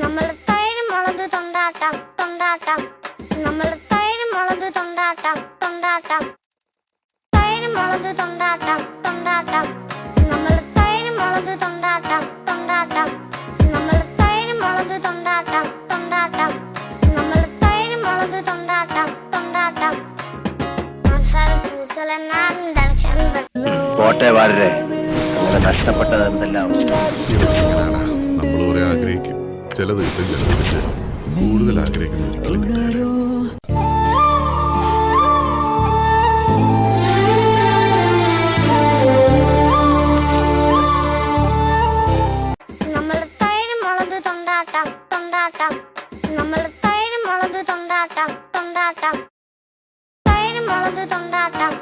നമ്മൾ തൈര് മുളക് തൊണ്ടാട്ടം തൊണ്ടാട്ടം. നമ്മൾ തൈര് മുളക് തൊണ്ടാട്ടം തൊണ്ടാട്ടം. തൈര് മുളക് തൊണ്ടാട്ടം തൊണ്ടാട്ടം. നമ്മൾ തൈര് മുളക് തൊണ്ടാട്ടം തൊണ്ടാട്ടം. നമ്മൾ തൈര് മുളക് തൊണ്ടാട്ടം തൊണ്ടാട്ടം. നമ്മൾ തൈര് മുളക് തൊണ്ടാട്ടം തൊണ്ടാട്ടം. മസാല കൂട്ടലെന്നാൻ ദർശനം പോട്ടെ വാരരെ അങ്ങനെ നഷ്ടപ്പെട്ടത് ചിലത് പക്ഷേ കൂടുതൽ ആഗ്രഹിക്കുന്ന ഒരിക്കലും തൊണ്ടാട്ടം തൊണ്ടാട്ടം നമ്മൾ തൈര് മുളക് തൊണ്ടാട്ടം തൊണ്ടാട്ടം. തൈര് മുളക് തൊണ്ടാട്ടം തൊണ്ടാട്ടം. നമ്മൾ തൈര് മുളക് തൊണ്ടാട്ടം.